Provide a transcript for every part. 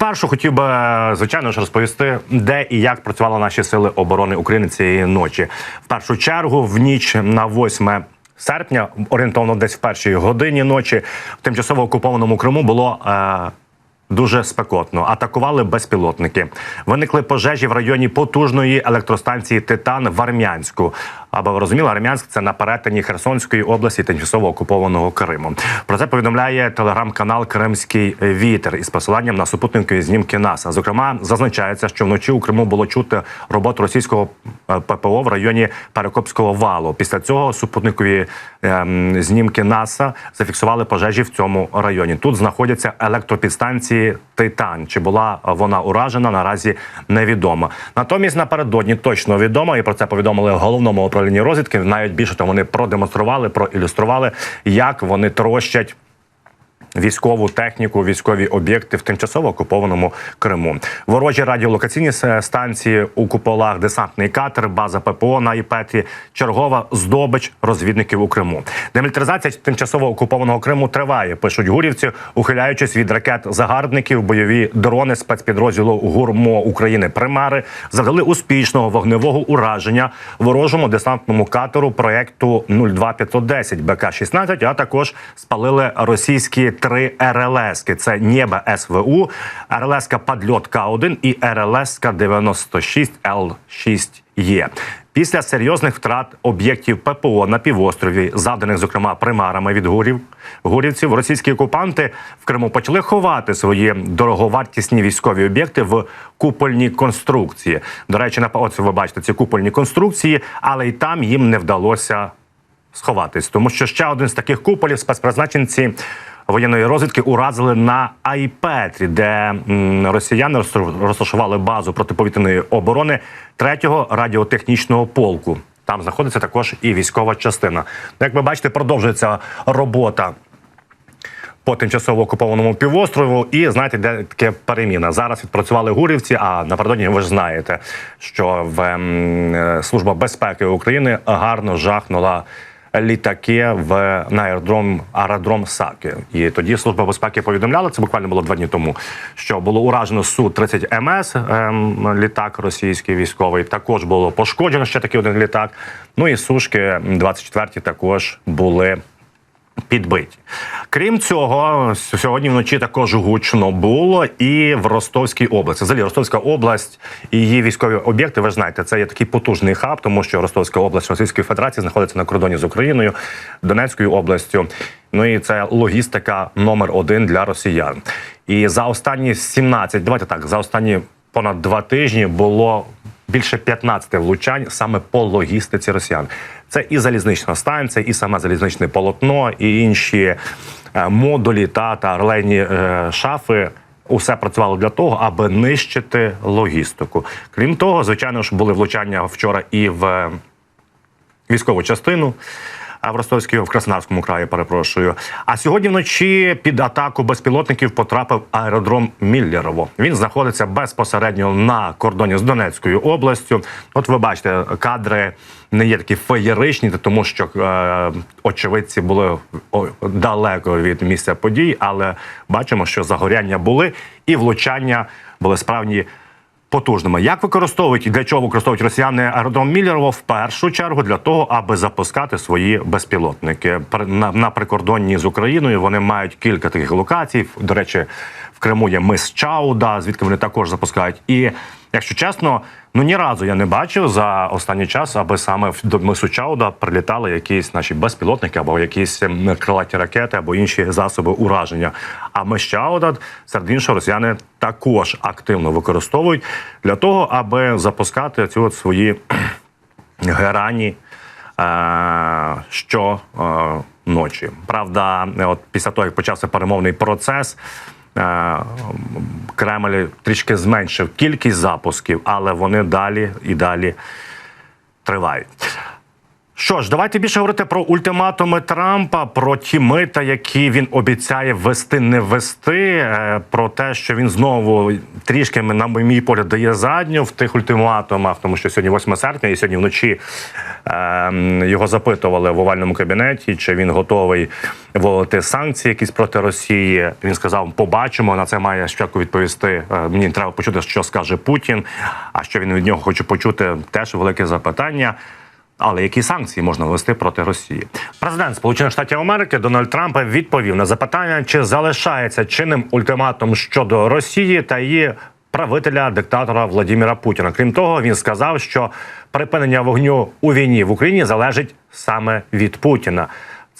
спершу хотів би звичайно ж розповісти, де і як працювали наші сили оборони України цієї ночі. В першу чергу, в ніч на 8 серпня, орієнтовно десь в першій годині ночі, в тимчасово окупованому Криму було. Е- Дуже спекотно атакували безпілотники. Виникли пожежі в районі потужної електростанції Титан в Армянську. Ви розуміли, Армянськ це на перетині Херсонської області тимчасово окупованого Криму. Про це повідомляє телеграм-канал Кримський Вітер із посиланням на супутникові знімки НАСА. Зокрема, зазначається, що вночі у Криму було чути роботу російського е, ППО в районі Перекопського валу. Після цього супутникові ем, знімки НАСА зафіксували пожежі в цьому районі. Тут знаходяться електропідстанції Титан. Чи була вона уражена? Наразі невідомо. Натомість напередодні точно відомо, і про це повідомили головному управлінні розвідки. Навіть більше того, вони продемонстрували, проілюстрували, як вони трощать. Військову техніку, військові об'єкти в тимчасово окупованому Криму. Ворожі радіолокаційні станції у куполах, десантний катер, база ППО на Іпетрі, чергова здобич розвідників у Криму. Демілітаризація тимчасово окупованого Криму триває. Пишуть гурівці, ухиляючись від ракет загарбників, бойові дрони спецпідрозділу ГУРМО України Примари завдали успішного вогневого ураження ворожому десантному катеру проекту 02510 БК-16, а також спалили російські три РЛСки. Це Нєбе СВУ, РЛСка Падльот К1 і РЛСка 96 Л6Е. Після серйозних втрат об'єктів ППО на півострові, завданих зокрема примарами від гурів гурівців, російські окупанти в Криму почали ховати свої дороговартісні військові об'єкти в купольні конструкції. До речі, на от ви бачите ці купольні конструкції, але й там їм не вдалося сховатись, тому що ще один з таких куполів спецпризначенці воєнної розвідки уразили на Айпетрі, де росіяни розташ- розташували базу протиповітряної оборони 3-го радіотехнічного полку. Там знаходиться також і військова частина. Як ви бачите, продовжується робота по тимчасово окупованому півострову, і знаєте, де таке переміна. Зараз відпрацювали гурівці. А напередодні ви ж знаєте, що в ем, служба безпеки України гарно жахнула. Літаки в на аеродром аеродром Саки, і тоді служба безпеки повідомляла це буквально було два дні тому. Що було уражено су 30 МС ем, літак російський військовий. Також було пошкоджено ще такий один літак. Ну і сушки 24 також були підбиті. Крім цього, сьогодні вночі також гучно було і в Ростовській області. Взагалі, Ростовська область і її військові об'єкти. Ви ж знаєте, це є такий потужний хаб, тому що Ростовська область Російської Федерації знаходиться на кордоні з Україною, Донецькою областю. Ну і це логістика номер один для росіян. І за останні 17, давайте так, за останні понад два тижні було більше 15 влучань саме по логістиці росіян. Це і залізнична станція, і саме залізничне полотно, і інші е, модулі та, та орлені е, шафи. Усе працювало для того, аби нищити логістику. Крім того, звичайно ж, були влучання вчора і в е, військову частину. В Ростовській в Краснодарському краї перепрошую. А сьогодні вночі під атаку безпілотників потрапив аеродром Міллерово. Він знаходиться безпосередньо на кордоні з Донецькою областю. От ви бачите, кадри не є такі феєричні, тому що е, очевидці були далеко від місця подій, але бачимо, що загоряння були і влучання були справді потужними. Як використовують і для чого використовують росіяни аеродром Міллерово? В першу чергу для того, аби запускати свої безпілотники на, на прикордонні з Україною. Вони мають кілька таких локацій. До речі, в Криму є мис Чауда, звідки вони також запускають. І якщо чесно, ну ні разу я не бачив за останній час, аби саме до мису Чауда прилітали якісь наші безпілотники або якісь ем, крилаті ракети, або інші засоби ураження. А мис Чауда, серед іншого, росіяни також активно використовують для того, аби запускати ці от свої герані е, що ночі. Правда, от після того, як почався перемовний процес. Е, Кремль трішки зменшив кількість запусків, але вони далі і далі тривають. Що ж, давайте більше говорити про ультиматуми Трампа, про ті мита, які він обіцяє ввести, не ввести, е, про те, що він знову трішки, на мій погляд, дає задню в тих ультиматумах, тому що сьогодні 8 серпня, і сьогодні вночі е, його запитували в овальному кабінеті, чи він готовий вводити санкції якісь проти Росії. Він сказав: побачимо. На це має спочатку відповісти. е, Мені треба почути, що скаже Путін. А що він від нього хоче почути, теж велике запитання. Але які санкції можна ввести проти Росії? Президент Сполучених Штатів Америки Дональд Трамп відповів на запитання, чи залишається чинним ультиматум щодо Росії та її правителя диктатора Владимира Путіна. Крім того, він сказав, що припинення вогню у війні в Україні залежить саме від Путіна.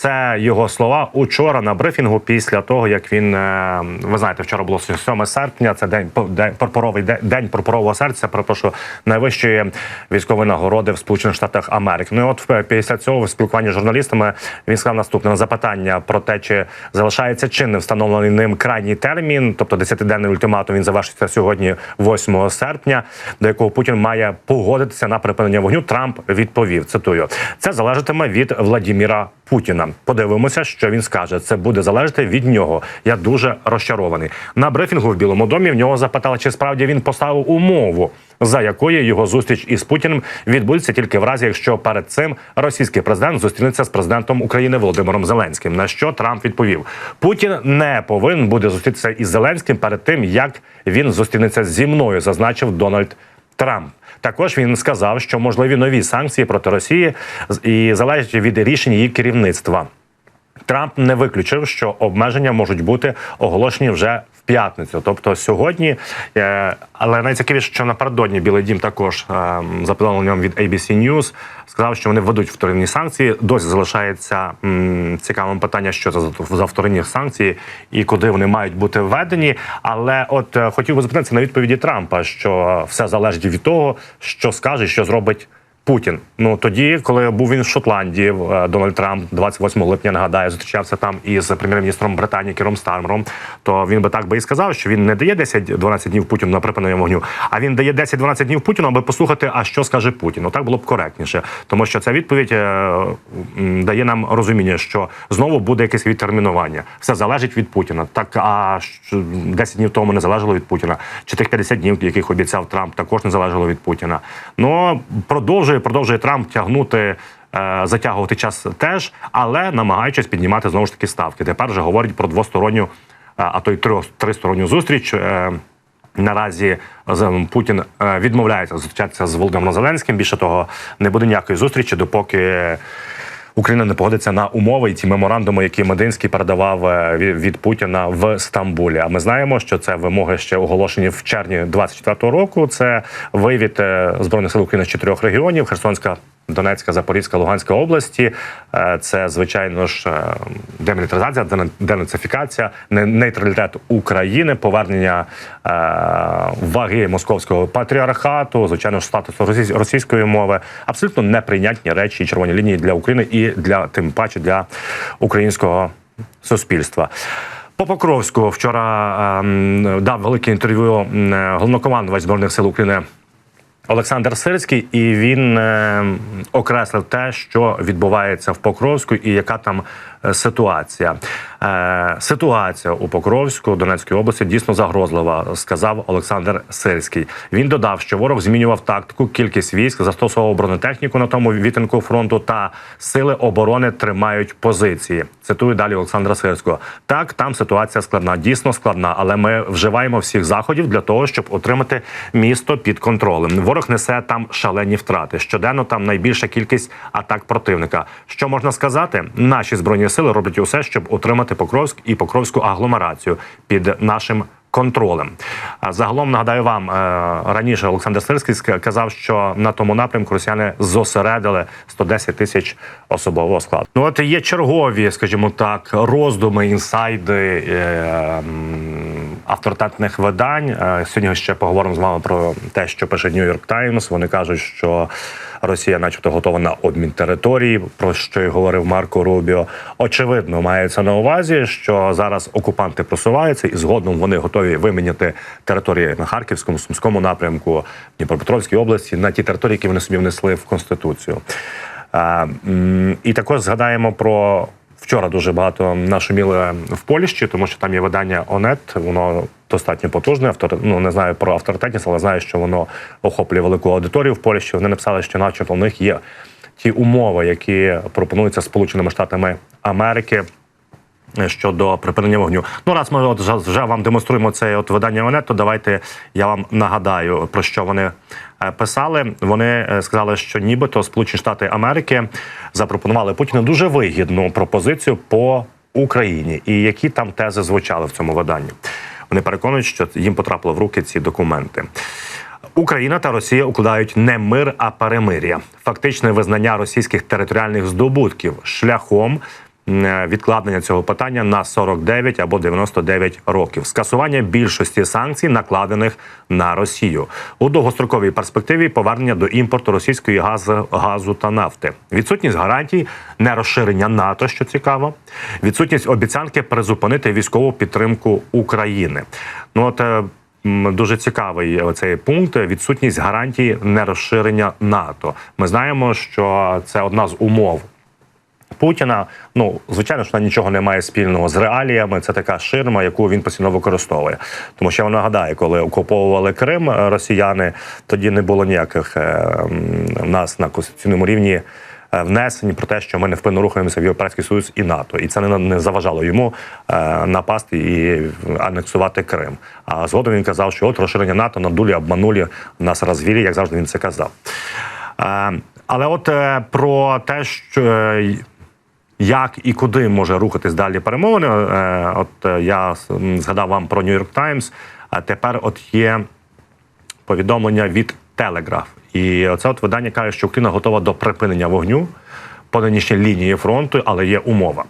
Це його слова учора на брифінгу. Після того як він е, ви знаєте, вчора було 7 серпня. Це день день пурпуровий день, пурпурового серця. Перепрошую, найвищої військової нагороди в Сполучених Штатах Америки. Ну і от після цього в спілкуванні з журналістами він сказав наступне на запитання про те, чи залишається чинним встановлений ним крайній термін, тобто 10-денний ультиматум. Він завершиться сьогодні, 8 серпня, до якого Путін має погодитися на припинення вогню. Трамп відповів. Цитую: це залежатиме від Владіміра Путіна. Подивимося, що він скаже. Це буде залежати від нього. Я дуже розчарований. На брифінгу в Білому домі в нього запитали, чи справді він поставив умову, за якою його зустріч із Путіним відбудеться тільки в разі, якщо перед цим російський президент зустрінеться з президентом України Володимиром Зеленським. На що Трамп відповів: Путін не повинен буде зустрітися із Зеленським перед тим, як він зустрінеться зі мною, зазначив Дональд Трамп. Також він сказав, що можливі нові санкції проти Росії і залежать від рішень її керівництва. Трамп не виключив, що обмеження можуть бути оголошені вже в п'ятницю, тобто сьогодні. Е, Але найцікавіше, що напередодні Білий Дім також е, за повідомленням від ABC News сказав, що вони введуть вторинні санкції. Досі залишається м, цікавим питання, що це за- вторинні санкції і куди вони мають бути введені. Але от е, хотів би запитатися на відповіді Трампа, що все залежить від того, що скаже, що зробить. Путін. Ну тоді, коли був він в Шотландії, е, Дональд Трамп 28 липня нагадаю, зустрічався там із прем'єр-міністром Британії Кіром Стармером. То він би так би і сказав, що він не дає 10-12 днів Путіну на припинення вогню, а він дає 10-12 днів Путіну, аби послухати, а що скаже Путін. Ну так було б коректніше, тому що ця відповідь е, дає нам розуміння, що знову буде якесь відтермінування. Все залежить від Путіна. Так а що 10 днів тому не залежало від Путіна, чи тих 50 днів, яких обіцяв Трамп, також не залежало від Путіна. Ну продовжує продовжує Трамп тягнути. е, Затягувати час теж, але намагаючись піднімати знову ж таки ставки. Тепер вже говорять про двосторонню, е, а то й тристоронню зустріч. Е, Наразі Путін відмовляється зустрічатися з Володимиром Зеленським. Більше того, не буде ніякої зустрічі, допоки Україна не погодиться на умови і ті меморандуми, які Мединський передавав е, від- Путіна в Стамбулі. А ми знаємо, що це вимоги ще оголошені в червні 24-го року. Це вивід е, збройних сил України з чотирьох регіонів: Херсонська. Донецька, Запорізька, Луганська області Е, це звичайно ж е, демілітаризація, денацифікація, не- нейтралітет України, повернення е, ваги московського патріархату, звичайно ж статусу російсь- російської мови. Абсолютно неприйнятні речі червоні лінії для України і для тим паче для українського суспільства. По Покровську вчора ем, дав велике інтерв'ю головнокомандувач збройних сил України Олександр Сирський, і він е, окреслив те, що відбувається в Покровську, і яка там ситуація. Е, ситуація у Покровську Донецької області дійсно загрозлива, сказав Олександр Сирський. Він додав, що ворог змінював тактику, кількість військ, застосовував бронетехніку на тому відтинку фронту, та сили оборони тримають позиції. Цитую далі Олександра Сирського. Так, там ситуація складна, дійсно складна, але ми вживаємо всіх заходів для того, щоб отримати місто під контролем. Ворог несе там шалені втрати. Щоденно там найбільша кількість атак противника. Що можна сказати? Наші збройні сили роблять усе, щоб отримати Покровськ і Покровську агломерацію під нашим. Контролем загалом нагадаю вам е, раніше Олександр Сирський сказав, казав, що на тому напрямку росіяни зосередили 110 тисяч особового складу. Ну от є чергові, скажімо так, роздуми, інсайди е, авторитетних видань. Е, Сьогодні ще поговоримо з вами про те, що пише Нью-Йорк Таймс. Вони кажуть, що Росія, начебто, готова на обмін території, про що й говорив Марко Рубіо. Очевидно, мається на увазі, що зараз окупанти просуваються, і згодом вони готові виміняти території на Харківському, Сумському напрямку, Дніпропетровській області на ті території, які вони собі внесли в конституцію. Е, І також згадаємо про вчора дуже багато нашуміли в Польщі, тому що там є видання ОНЕТ, воно достатньо потужне. Автор, ну не знаю про авторитетність, але знаю, що воно охоплює велику аудиторію в Польщі. Вони написали, що начебто у них є ті умови, які пропонуються Сполученими Штатами Америки. Щодо припинення вогню, ну раз ми от вже- вам демонструємо це от видання ОНЕТ, то давайте я вам нагадаю про що вони е, писали. Вони е, сказали, що нібито Сполучені Штати Америки запропонували Путіну дуже вигідну пропозицію по Україні, і які там тези звучали в цьому виданні. Вони переконують, що їм потрапило в руки ці документи. Україна та Росія укладають не мир, а перемир'я. Фактичне визнання російських територіальних здобутків шляхом відкладення цього питання на 49 або 99 років. Скасування більшості санкцій, накладених на Росію у довгостроковій перспективі. Повернення до імпорту російської газу, газу та нафти. Відсутність гарантій нерозширення НАТО, що цікаво. Відсутність обіцянки призупинити військову підтримку України. Ну от. е, Дуже цікавий цей пункт. Відсутність гарантії нерозширення НАТО. Ми знаємо, що це одна з умов Путіна. Ну звичайно, що вона нічого не має спільного з реаліями. Це така ширма, яку він постійно використовує. Тому що я вам нагадаю, коли окуповували Крим е, росіяни, тоді не було ніяких е, в нас на конституційному рівні. е, Внесені про те, що ми невпинно рухаємося в Європейський Союз і НАТО, і це не, не заважало йому е, напасти і анексувати Крим. А згодом він казав, що от розширення НАТО надулі, обманулі нас розвілі, як завжди він це казав. Е, але от е, про те, що як і куди може рухатись далі перемовини. Е, От е, я згадав вам про Нью-Йорк Таймс, а тепер от є повідомлення від Телеграф. І оце от видання каже, що Україна готова до припинення вогню по нинішній лінії фронту, але є умова.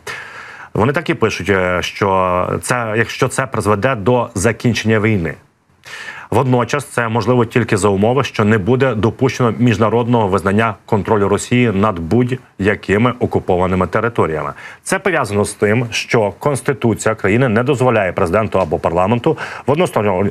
Вони так і пишуть, е, що це, якщо це призведе до закінчення війни. Водночас це можливо тільки за умови, що не буде допущено міжнародного визнання контролю Росії над будь-якими окупованими територіями. Це пов'язано з тим, що конституція країни не дозволяє президенту або парламенту в односторонньому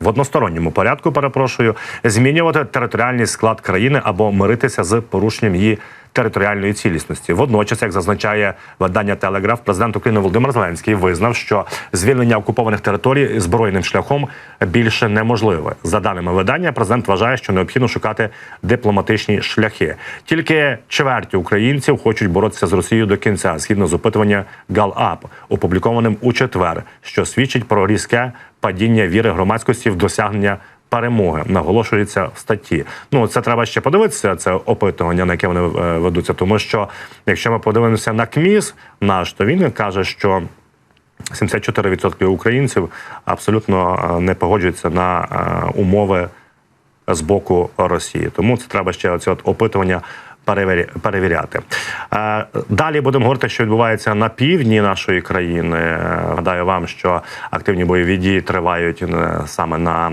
в односторонньому порядку, перепрошую, змінювати територіальний склад країни або миритися з порушенням її територіальної цілісності. Водночас, як зазначає видання Телеграф, президент України Володимир Зеленський визнав, що звільнення окупованих територій збройним шляхом більше неможливе. За даними видання, президент вважає, що необхідно шукати дипломатичні шляхи. Тільки чверть українців хочуть боротися з Росією до кінця, згідно з опитування Галап, опублікованим у четвер, що свідчить про різке падіння віри громадськості в досягнення перемоги. Наголошується в статті. Ну це треба ще подивитися. Це опитування, на яке вони е, ведуться. Тому що якщо ми подивимося на КМІС наш, то він каже, що 74% українців абсолютно е, не погоджуються на е, умови з боку Росії. Тому це треба ще оці от опитування перевіряти. Е, Далі будемо говорити, що відбувається на півдні нашої країни. Е, Гадаю вам, що активні бойові дії тривають е, саме на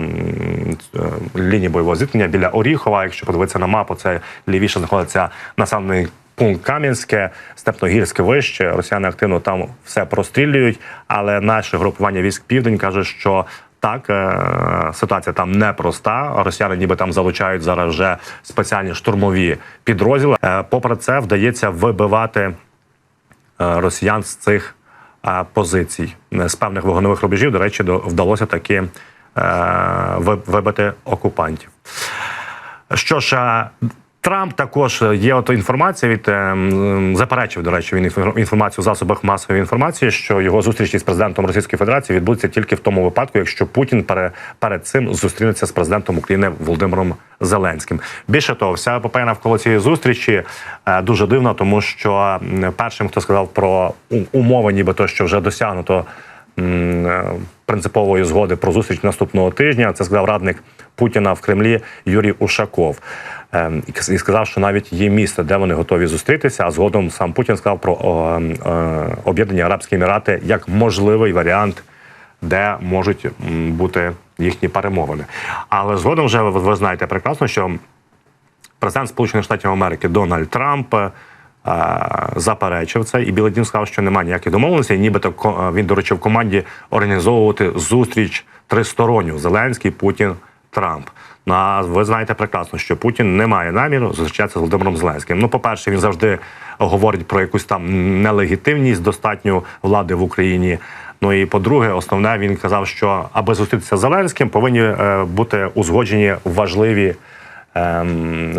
лінії бойового зіткнення біля Оріхова. Якщо подивитися на мапу, це лівіше знаходиться населений пункт Кам'янське, Степногірське вище. Росіяни активно там все прострілюють, але наше групування військ Південь каже, що так, е, ситуація там непроста. Росіяни ніби там залучають зараз вже спеціальні штурмові підрозділи. Е, Попри це, вдається вибивати е, росіян з цих позицій з певних вогневих рубежів. До речі, вдалося таки вибити окупантів. Що ж, Трамп також є от інформація від е, заперечив, до речі, він інфо- інформацію в засобах масової інформації, що його зустріч із президентом Російської Федерації відбудеться тільки в тому випадку, якщо Путін пере, перед цим зустрінеться з президентом України Володимиром Зеленським. Більше того, вся епопея навколо цієї зустрічі е, дуже дивна, тому що першим, хто сказав про умови, нібито що вже досягнуто е, принципової згоди про зустріч наступного тижня. Це сказав радник Путіна в Кремлі Юрій Ушаков. Ем, і сказав, що навіть є місце, де вони готові зустрітися. А згодом сам Путін сказав про ем, е, об'єднані Арабські Емірати як можливий варіант, де можуть бути їхні перемовини. Але згодом вже ви, знаєте прекрасно, що президент Сполучених Штатів Америки Дональд Трамп е, заперечив це, і Білий Дім сказав, що немає ніяких домовленостей. Нібито він доручив команді організовувати зустріч тристоронню Зеленський, Путін Трамп. А ви знаєте прекрасно, що Путін не має наміру зустрічатися з Володимиром Зеленським. Ну, по-перше, він завжди говорить про якусь там нелегітимність достатню влади в Україні. Ну і по-друге, основне він казав, що аби зустрітися з Зеленським, повинні е, бути узгоджені важливі е,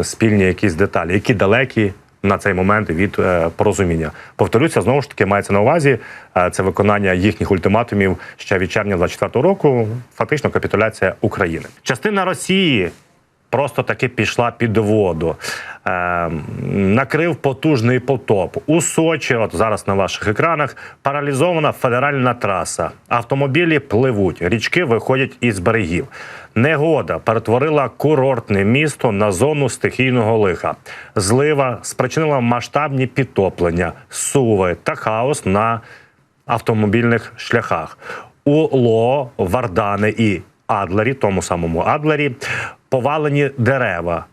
спільні якісь деталі, які далекі на цей момент від е, порозуміння. Повторюся, знову ж таки мається на увазі е, це виконання їхніх ультиматумів ще від червня 24 року. Фактично капітуляція України. Частина Росії. Просто таки пішла під воду, е, накрив потужний потоп у Сочі. От зараз на ваших екранах паралізована федеральна траса. Автомобілі пливуть, річки виходять із берегів. Негода перетворила курортне місто на зону стихійного лиха. Злива спричинила масштабні підтоплення, суви та хаос на автомобільних шляхах. У Ло, Вардане і Адлері, тому самому Адлері, повалені дерева.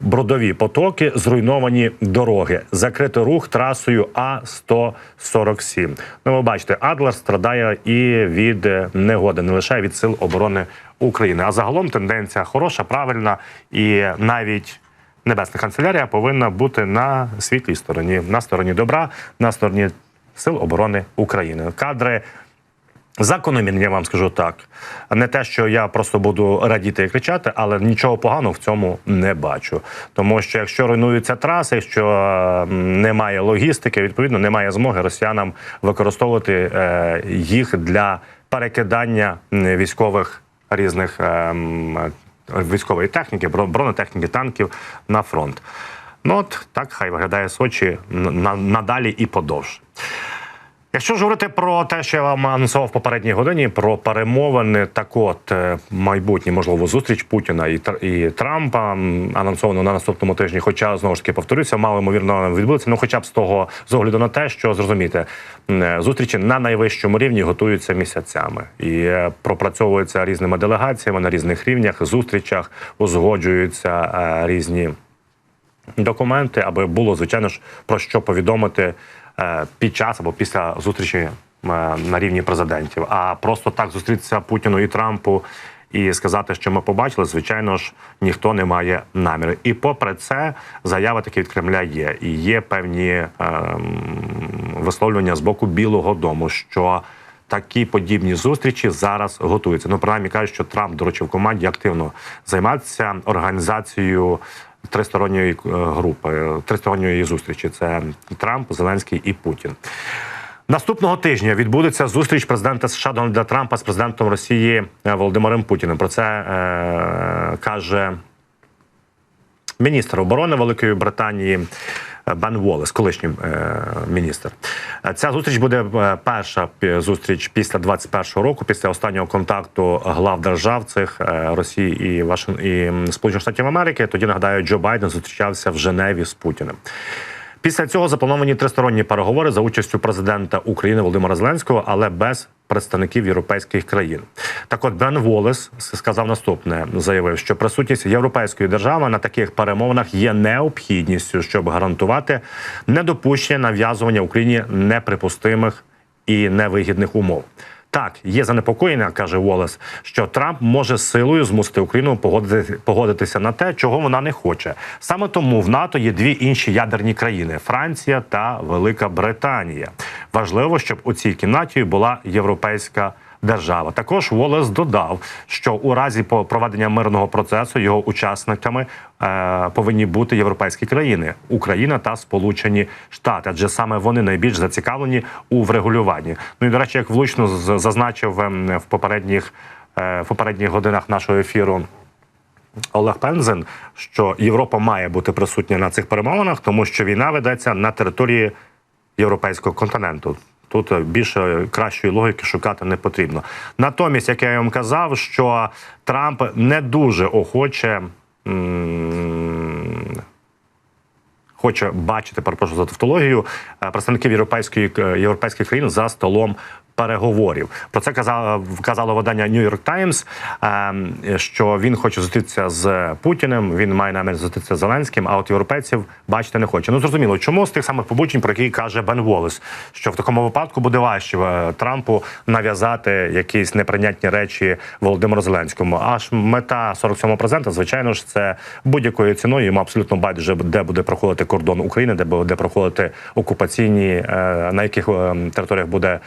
Бродові потоки, зруйновані дороги, закритий рух трасою А 147 Ну, ви бачите, Адлер страдає і від е, негоди, не лише від сил оборони України. А загалом тенденція хороша, правильна, і навіть небесна канцелярія повинна бути на світлій стороні, на стороні добра, на стороні сил оборони України. Кадри Закономірні, я вам скажу так. Не те, що я просто буду радіти і кричати, але нічого поганого в цьому не бачу. Тому що якщо руйнуються траси, якщо е, немає логістики, відповідно немає змоги росіянам використовувати е, їх для перекидання військових різних е, військової техніки, бронетехніки, танків на фронт. Ну от так хай виглядає Сочі надалі і подовше. Якщо ж говорити про те, що я вам анонсував в попередній годині, про перемовини, так от е, майбутнє можливо зустріч Путіна і, і Трампа анонсовано на наступному тижні. Хоча знову ж таки повторюся, мало ймовірно відбудеться. Ну, хоча б з того з огляду на те, що зрозуміти зустрічі на найвищому рівні готуються місяцями і е, пропрацьовуються різними делегаціями на різних рівнях, зустрічах, узгоджуються е, різні документи, аби було звичайно ж про що повідомити е, під час або після зустрічі е, на рівні президентів. А просто так зустрітися Путіну і Трампу і сказати, що ми побачили, звичайно ж, ніхто не має наміри. І попри це, заяви такі від Кремля є. І є певні е, висловлювання з боку Білого Дому, що Такі подібні зустрічі зараз готуються. Ну, принаймні кажуть, що Трамп доручив команді активно займатися організацією тристоронньої е, групи, тристоронньої зустрічі. Це Трамп, Зеленський і Путін. Наступного тижня відбудеться зустріч президента США Дональда Трампа з президентом Росії е, Володимиром Путіним. Про це е, каже міністр оборони Великої Британії Бен Волес, колишній е, міністр. Ця зустріч буде е, перша зустріч після 21-го року, після останнього контакту глав держав цих е, Росії і Вашин і Сполучених Штатів Америки. Тоді нагадаю, Джо Байден зустрічався в Женеві з Путіним. Після цього заплановані тристоронні переговори за участю президента України Володимира Зеленського, але без представників європейських країн. Так, от Бен Волес сказав наступне: заявив, що присутність європейської держави на таких перемовинах є необхідністю, щоб гарантувати недопущення нав'язування Україні неприпустимих і невигідних умов. Так, є занепокоєння, каже Волес, що Трамп може силою змусити Україну погодити, погодитися на те, чого вона не хоче. Саме тому в НАТО є дві інші ядерні країни Франція та Велика Британія. Важливо, щоб у цій кімнаті була європейська держава. Також Волес додав, що у разі проведення мирного процесу його учасниками е, повинні бути європейські країни Україна та Сполучені Штати, адже саме вони найбільш зацікавлені у врегулюванні. Ну і до речі, як влучно зазначив ем, в попередніх е, в попередніх годинах нашого ефіру. Олег Пензен, що Європа має бути присутня на цих перемовинах, тому що війна ведеться на території європейського континенту. Тут більше кращої логіки шукати не потрібно. Натомість, як я вам казав, що Трамп не дуже охоче. Хоче бачити, перепрошую за тавтологію, е, представників європейської е, європейських країн за столом переговорів. Про це казало, казало видання New York Times, е, що він хоче зустрітися з Путіним. Він має намір зустрітися з Зеленським, а от європейців бачити не хоче. Ну зрозуміло, чому з тих самих побучень, про які каже Бен Волес, що в такому випадку буде важче е, Трампу нав'язати якісь неприйнятні речі Володимиру Зеленському. Аж мета 47-го президента, звичайно ж, це будь-якою ціною. Йому абсолютно байдуже, де буде проходити кордон України, де буде проходити окупаційні, е, на яких е, територіях буде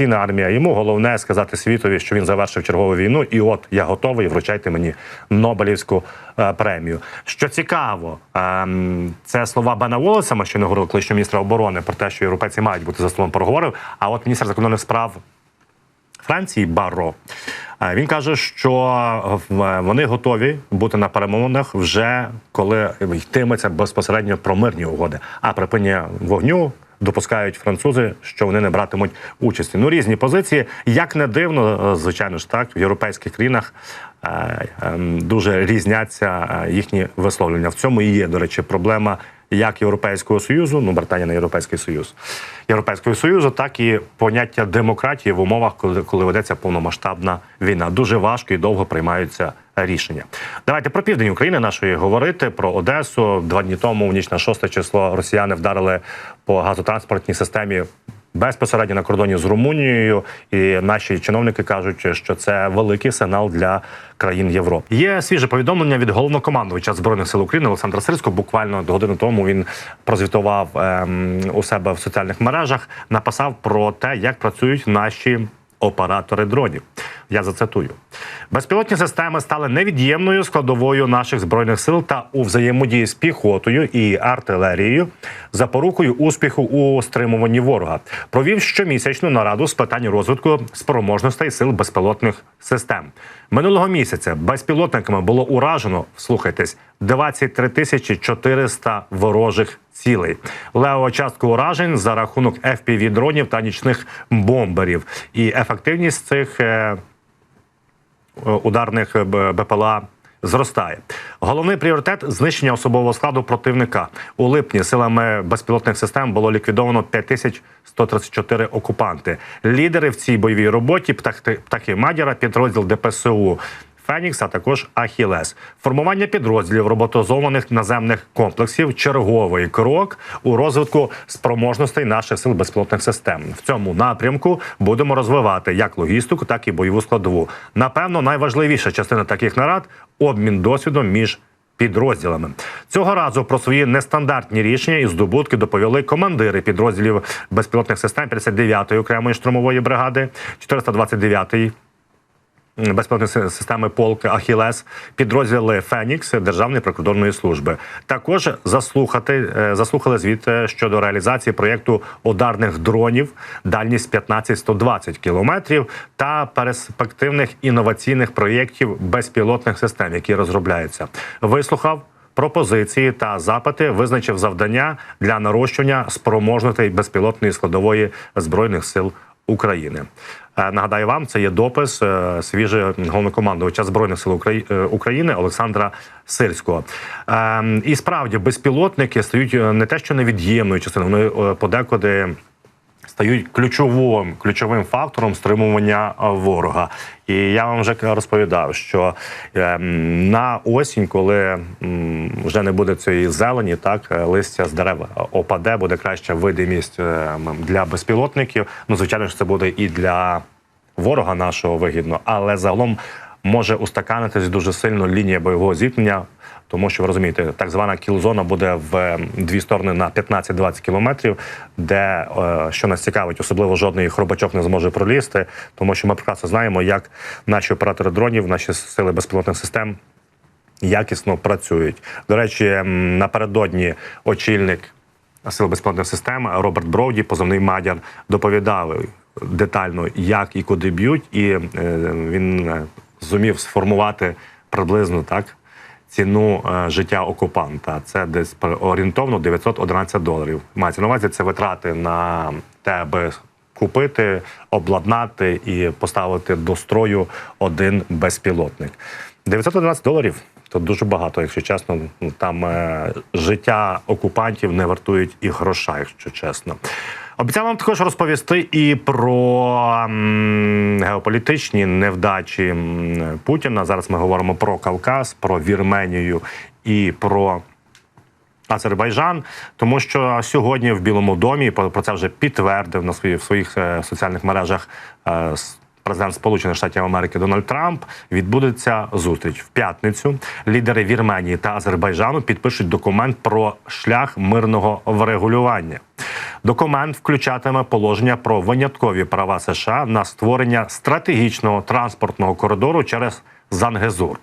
окупаційна армія. Йому головне сказати світові, що він завершив чергову війну, і от я готовий. Вручайте мені Нобелівську е, премію. Що цікаво, ем, це слова Бена Волеса, ми ще не говорили колишнього міністра оборони про те, що європейці мають бути за столом переговорів. А от міністр закордонних справ Франції Барро. е, Він каже, що вони готові бути на перемовинах вже коли йтиметься безпосередньо про мирні угоди. А припинення вогню допускають французи, що вони не братимуть участі. Ну різні позиції. Як не дивно, е, звичайно ж так, в європейських країнах е, ем, дуже різняться е, їхні висловлення. В цьому і є, до речі, проблема як Європейського союзу, ну Британія не Європейський Союз, Європейського союзу, так і поняття демократії в умовах, коли, коли ведеться повномасштабна війна. Дуже важко і довго приймаються рішення. Давайте про південь України нашої говорити про Одесу. Два дні тому, в ніч на 6 число, росіяни вдарили по газотранспортній системі. Безпосередньо на кордоні з Румунією, і наші чиновники кажуть, що це великий сигнал для країн Європи. Є свіже повідомлення від головнокомандувача збройних сил України Олександра Сирського. Буквально до години тому він прозвітував ем, у себе в соціальних мережах, написав про те, як працюють наші оператори дронів. Я зацитую: безпілотні системи стали невід'ємною складовою наших збройних сил та у взаємодії з піхотою і артилерією запорукою успіху у стримуванні ворога. Провів щомісячну нараду з питань розвитку спроможностей сил безпілотних систем. Минулого місяця безпілотниками було уражено. Слухайтесь 23 тисячі 400 ворожих цілей. Левова частка уражень за рахунок fpv дронів та нічних бомберів. І ефективність цих е, ударних е, БПЛА. Зростає головний пріоритет знищення особового складу противника у липні. Силами безпілотних систем було ліквідовано 5134 окупанти. Лідери в цій бойовій роботі птахи Мадяра, підрозділ ДПСУ. Фенікс, а також Ахілес. Формування підрозділів роботизованих наземних комплексів черговий крок у розвитку спроможностей наших сил безпілотних систем. В цьому напрямку будемо розвивати як логістику, так і бойову складову. Напевно, найважливіша частина таких нарад обмін досвідом між підрозділами. Цього разу про свої нестандартні рішення і здобутки доповіли командири підрозділів безпілотних систем 59-ї окремої штурмової бригади, 429-ї безпілотні системи полк Ахілес, підрозділи Фенікс Державної прикордонної служби. Також заслухати е, заслухали звіт щодо реалізації проєкту ударних дронів, дальність 15-120 кілометрів та перспективних інноваційних проєктів безпілотних систем, які розробляються. Вислухав. Пропозиції та запити визначив завдання для нарощування спроможностей безпілотної складової збройних сил України. Е, Нагадаю вам, це є допис свіжого головнокомандувача збройних сил е, України Олександра Сирського. Е, І справді безпілотники стають е, не те, що невід'ємною частиною, вони е, подекуди стають ключовим ключовим фактором стримування е, ворога. І я вам вже розповідав, що ем, на осінь, коли вже не буде цієї зелені, так е, листя з дерев опаде, буде краща видимість е, для безпілотників. Ну, звичайно ж, це буде і для ворога нашого вигідно, але загалом може устаканитись дуже сильно лінія бойового зіткнення. Тому що ви розумієте, так звана кілзона буде в е, дві сторони на 15-20 кілометрів, де е, що нас цікавить, особливо жодний хробачок не зможе пролізти, тому що ми прекрасно знаємо, як наші оператори дронів, наші сили безпілотних систем якісно працюють. До речі, напередодні очільник Сил безпілотних систем Роберт Броуді, позивний Мадяр, доповідав детально, як і куди б'ють, і е, він е, зумів сформувати приблизно так. Ціну е, життя окупанта це десь орієнтовно 911 доларів. Мається на увазі це витрати на те, аби купити, обладнати і поставити до строю один безпілотник. 911 доларів то дуже багато, якщо чесно. Там е, життя окупантів не вартують і гроша, якщо чесно. Обіцяв вам також розповісти і про геополітичні невдачі Путіна. Зараз ми говоримо про Кавказ, про Вірменію і про. Азербайджан, тому що сьогодні в Білому домі про це вже підтвердив на свої в своїх е, соціальних мережах е, президент Сполучених Штатів Америки Дональд Трамп. Відбудеться зустріч в п'ятницю. Лідери Вірменії та Азербайджану підпишуть документ про шлях мирного врегулювання. Документ включатиме положення про виняткові права США на створення стратегічного транспортного коридору через Зангезур.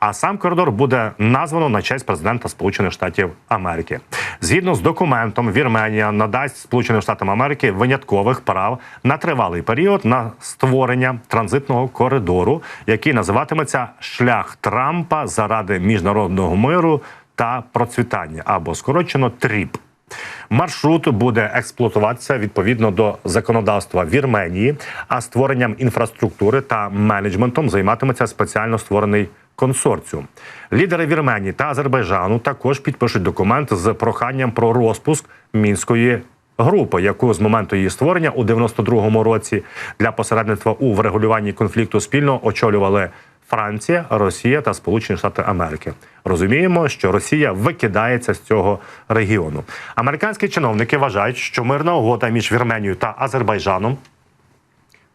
А сам коридор буде названо на честь президента Сполучених Штатів Америки. Згідно з документом, Вірменія надасть Сполученим Штатам Америки виняткових прав на тривалий період на створення транзитного коридору, який називатиметься Шлях Трампа заради міжнародного миру та процвітання або скорочено ТРІП. Маршрут буде експлуатуватися відповідно до законодавства Вірменії, а створенням інфраструктури та менеджментом займатиметься спеціально створений консорціум. Лідери Вірменії та Азербайджану також підпишуть документ з проханням про розпуск мінської. Групи, яку з моменту її створення у 92-му році для посередництва у врегулюванні конфлікту спільно очолювали Франція, Росія та Сполучені Штати Америки. Розуміємо, що Росія викидається з цього регіону. Американські чиновники вважають, що мирна угода між Вірменією та Азербайджаном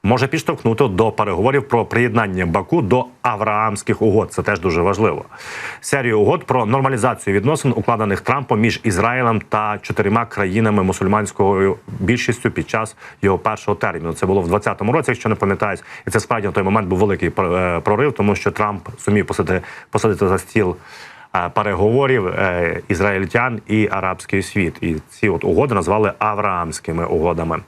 може підштовхнути до переговорів про приєднання Баку до Авраамських угод. Це теж дуже важливо. Серію угод про нормалізацію відносин, укладених Трампом між Ізраїлем та чотирма країнами мусульманською більшістю під час його першого терміну. Це було в 2020 році, якщо не пам'ятаєш, і це справді на той момент був великий е, прорив, тому що Трамп сумів посадити, посадити за стіл. Е, Переговорів е, ізраїльтян і арабський світ, і ці от угоди назвали авраамськими угодами.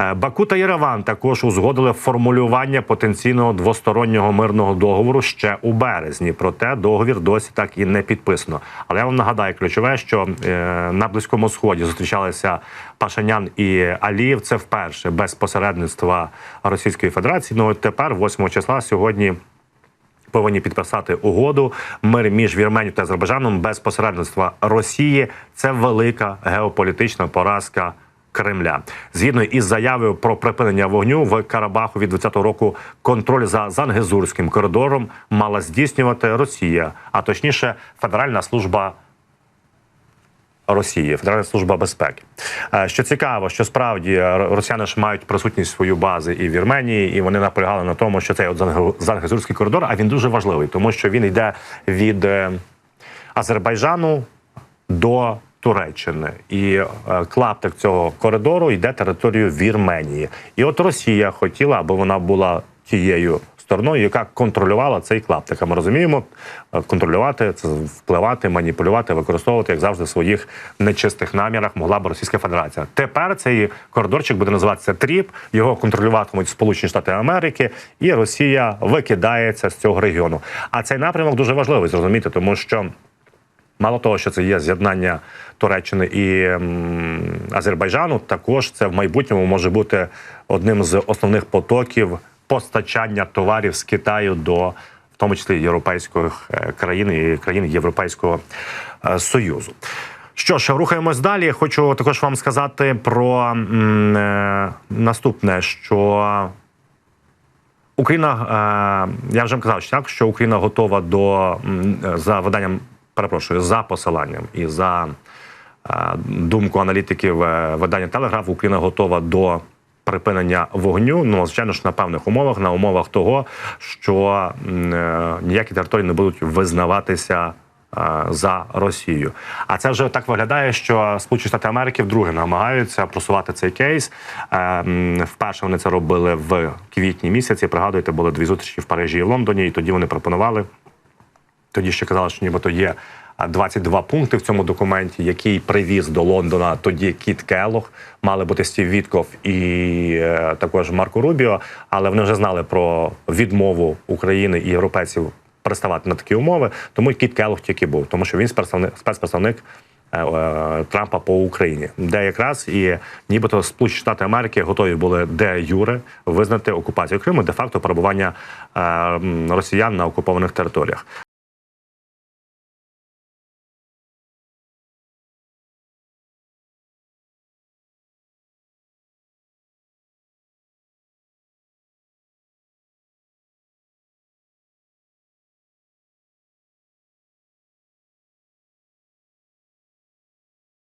Е, Баку та Єреван також узгодили формулювання потенційного двостороннього мирного договору ще у березні. Проте договір досі так і не підписано. Але я вам нагадаю ключове, що на близькому сході зустрічалися Пашинян і Алієв. Це вперше без посередництва Російської Федерації. Ну от тепер, 8 числа, сьогодні. Повинні підписати угоду мир між Вірменією та Азербайджаном без посередництва Росії. Це велика геополітична поразка Кремля. Згідно із заявою про припинення вогню в Карабаху від 20-го року контроль за Зангезурським коридором мала здійснювати Росія, а точніше, Федеральна служба. Росії, Федеральна служба безпеки. Е, Що цікаво, що справді е, росіяни ж мають присутність свою бази і в Вірменії, і вони наполягали на тому, що цей от Занг- Зангезурський коридор, а він дуже важливий, тому що він йде від е, Азербайджану до Туреччини, і клаптик цього коридору йде територію Вірменії. І от Росія хотіла, аби вона була тією стороною, яка контролювала цей клаптик. А ми розуміємо, е, контролювати це впливати, маніпулювати, використовувати як завжди в своїх нечистих намірах могла б Російська Федерація. Тепер цей коридорчик буде називатися ТРІП. Його контролюватимуть Сполучені Штати Америки, і Росія викидається з цього регіону. А цей напрямок дуже важливий зрозуміти, тому що. Мало того, що це є з'єднання Туреччини і Азербайджану, також це в майбутньому може бути одним з основних потоків постачання товарів з Китаю до в тому числі європейських е, країн і країн Європейського е, Союзу. Що ж, рухаємось далі. Хочу також вам сказати про е, наступне, що Україна, я вже казав, що так, що Україна готова до за виданням, перепрошую, за посиланням і за думку аналітиків видання Телеграф, Україна готова до припинення вогню. Ну звичайно ж на певних умовах, на умовах того, що е, ніякі території не будуть визнаватися. е, За Росію, а це вже так виглядає, що Сполучені Штати Америки вдруге намагаються просувати цей кейс. Е, Вперше вони це робили в квітні місяці. Пригадуєте, були дві зустрічі в Парижі і в Лондоні, і тоді вони пропонували. Тоді ще казали, що нібито є 22 пункти в цьому документі, який привіз до Лондона тоді Кіт Келлог, мали бути Стів Вітков і е, також Марко Рубіо. Але вони вже знали про відмову України і європейців приставати на такі умови. Тому Кіт Келлог тільки був, тому що він спецпредставник, е, е, Трампа по Україні, де якраз і нібито Сполучені Штати Америки готові були де юре визнати окупацію Криму, де факто перебування росіян на окупованих територіях.